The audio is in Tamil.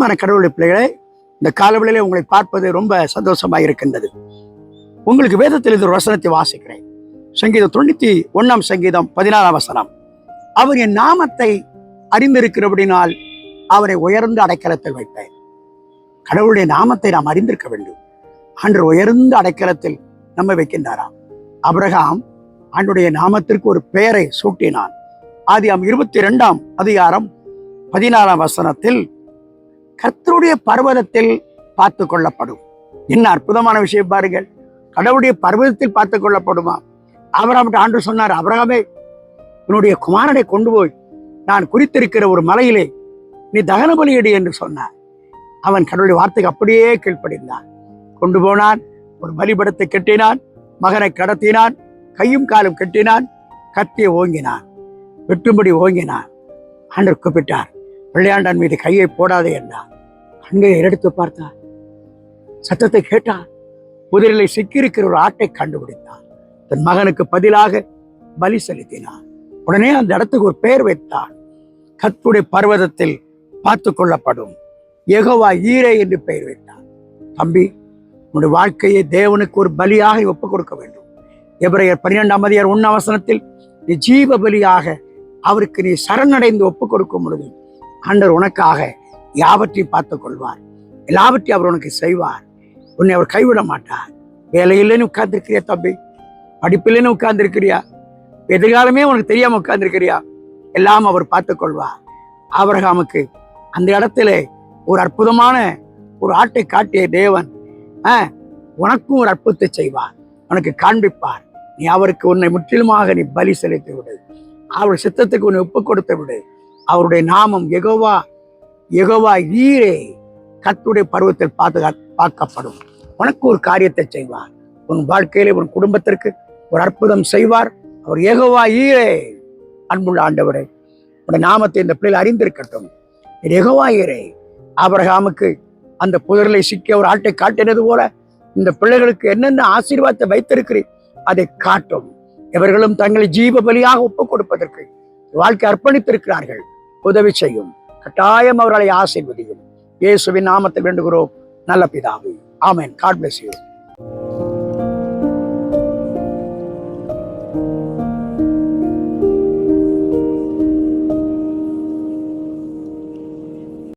அன்பான கடவுளுடைய பிள்ளைகளை இந்த காலவெளியிலே உங்களை பார்ப்பது ரொம்ப சந்தோஷமாக இருக்கின்றது. உங்களுக்கு வேதத்தில் இந்த வசனத்தை வாசிக்கிறேன். சங்கீதம் தொண்ணூற்றி ஒன்றாம் சங்கீதம் பதினாறாம் வசனம். அவர் என் நாமத்தை அறிந்திருக்கிறபடினால் அவரை உயர்ந்த அடைக்கலத்தில் வைப்பேன். கடவுளுடைய நாமத்தை நாம் அறிந்திருக்க வேண்டும். அன்று உயர்ந்த அடைக்கலத்தில் நம்ம வைக்கின்றாராம். அபிரகாம் ஆண்டுடைய நாமத்திற்கு ஒரு பெயரை சூட்டினான். ஆதி ஆதியாம் இருபத்தி ரெண்டாம் அதிகாரம் பதினாறாம் வசனத்தில் கர்த்தருடைய பர்வதத்தில் பார்த்து கொள்ளப்படும். என்ன அற்புதமான விஷயம் பாருங்கள். கடவுளுடைய பர்வதத்தில் பார்த்து கொள்ளப்படுமா? அவராம் ஆண்டு சொன்னார் அபிரகாமே உன்னுடைய குமாரனை கொண்டு போய் நான் குறித்திருக்கிற ஒரு மலையிலே நீ தகன பலியிடு என்று சொன்னார். அவன் கடவுளுடைய வார்த்தைக்கு அப்படியே கீழ்ப்படிந்தான். கொண்டு போனான் ஒரு பலிபடத்தை கட்டினான் மகனை கடத்தினான் கையும் காலும் கெட்டினான் கத்தியை ஓங்கினான் வெட்டும்படி ஓங்கினான். ஆண்டவர் கூப்பிட்டார் பிள்ளையாண்டான் மீது கையை போடாதே என்றான் கண்களை எடுத்து பார்த்தார். சத்தத்தை கேட்டார் குதிரையில சிக்கியிருக்கிற ஒரு ஆட்டை கண்டுபிடித்தான் தன் மகனுக்கு பதிலாக பலி செலுத்தினான். உடனே அந்த இடத்துக்கு ஒரு பெயர் வைத்தான். கத்துடைய பர்வதத்தில் பார்த்து கொள்ளப்படும் எகோவா ஈரே என்று பெயர் வைத்தான். தம்பி உன்னுடைய வாழ்க்கையை தேவனுக்கு ஒரு பலியாக ஒப்பு கொடுக்க வேண்டும். எபிரேயர் பன்னிரெண்டாம் அதிகார் ஒன்னாம் வசனத்தில் நீ ஜீவ பலியாக அவருக்கு நீ சரணடைந்து ஒப்பு கொடுக்கும் பொழுது அண்டர் உனக்காக யாவற்றையும் பார்த்து கொள்வார் எல்லாவற்றையும் அவர் உனக்கு செய்வார். உன்னை அவர் கைவிட மாட்டார். வேலையில்லைன்னு உட்கார்ந்துருக்கிறியா தம்பி? படிப்பில்லைன்னு உட்கார்ந்துருக்கிறியா? எதிர்காலமே உனக்கு தெரியாம உட்கார்ந்துருக்கிறியா? எல்லாம் அவர் பார்த்து கொள்வார் ஆபிரகாமுக்கு அந்த இடத்துல ஒரு அற்புதமான ஒரு ஆட்டை காட்டிய தேவன் ஆ, உனக்கும் ஒரு அற்புதத்தை செய்வார். உனக்கு காண்பிப்பார். நீ அவருக்கு உன்னை முற்றிலுமாக நீ பலி செலுத்தி விடு. அவருடைய சித்தத்துக்கு உன்னை ஒப்பு கொடுத்து விடு. அவருடைய நாமம் எகோவா எகவா ஈரே கத்துடைய பருவத்தில் பாதுகா பார்க்கப்படும். உனக்கு ஒரு காரியத்தை செய்வார். உன் வாழ்க்கையிலே உன் குடும்பத்திற்கு ஒரு அற்புதம் செய்வார். அவர் ஏகோவா ஈரே அன்புள்ள ஆண்டவரே உடைய நாமத்தை இந்த பிள்ளைகள் அறிந்திருக்கட்டும். இது ஈரே ஆபரகாமுக்கு அந்த புதரில் சிக்கிய ஒரு ஆட்டை காட்டினது போல இந்த பிள்ளைகளுக்கு என்னென்ன ஆசீர்வாதத்தை வைத்திருக்கிறீர் அதை காட்டும். இவர்களும் தங்களை ஜீவ பலியாக ஒப்புக் கொடுப்பதற்கு வாழ்க்கை அர்ப்பணித்திருக்கிறார்கள். உதவி செய்யும். கட்டாயம் அவர்களை ஆசீர்வதியும். இயேசுவின் நாமத்தை வேண்டுகிறோம். நல்ல பிதாவே. ஆமேன். God bless you